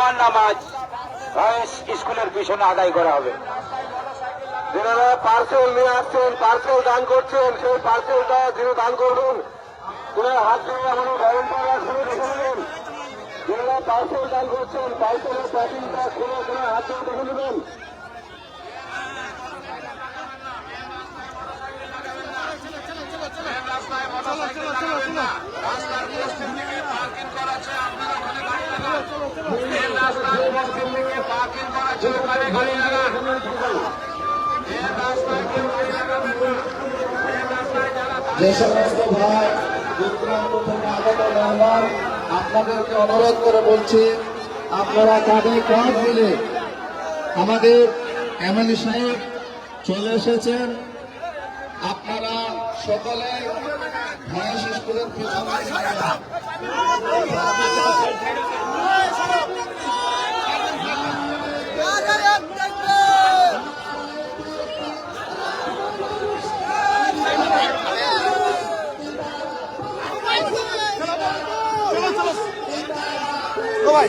জুমার নামাজ স্কুলের পিছনে আদায় করা হবে। যারা পার্সেল নিয়ে আসছেন পার্সেল দান করছেন সেই পার্সেলটা যিনি দান করবেন তুলে হাত দিয়ে আমাদের ভলেন্টিয়াররা শুরু দেখে নেবেন যারা পার্সেল দান করছেন পার্সেলের প্যাকিংটা খুলে খুলে হাত দিয়ে দেখে নেবেন যে সমস্ত ভাই মেহমান আপনাদেরকে অনুরোধ করে বলছি, আপনারা কাঁধে কাঁধ মিলে আমাদের এমএলএ সাহেব চলে এসেছেন। আপনারা সকলে ভয়েস স্কুলের পিছনে ভাই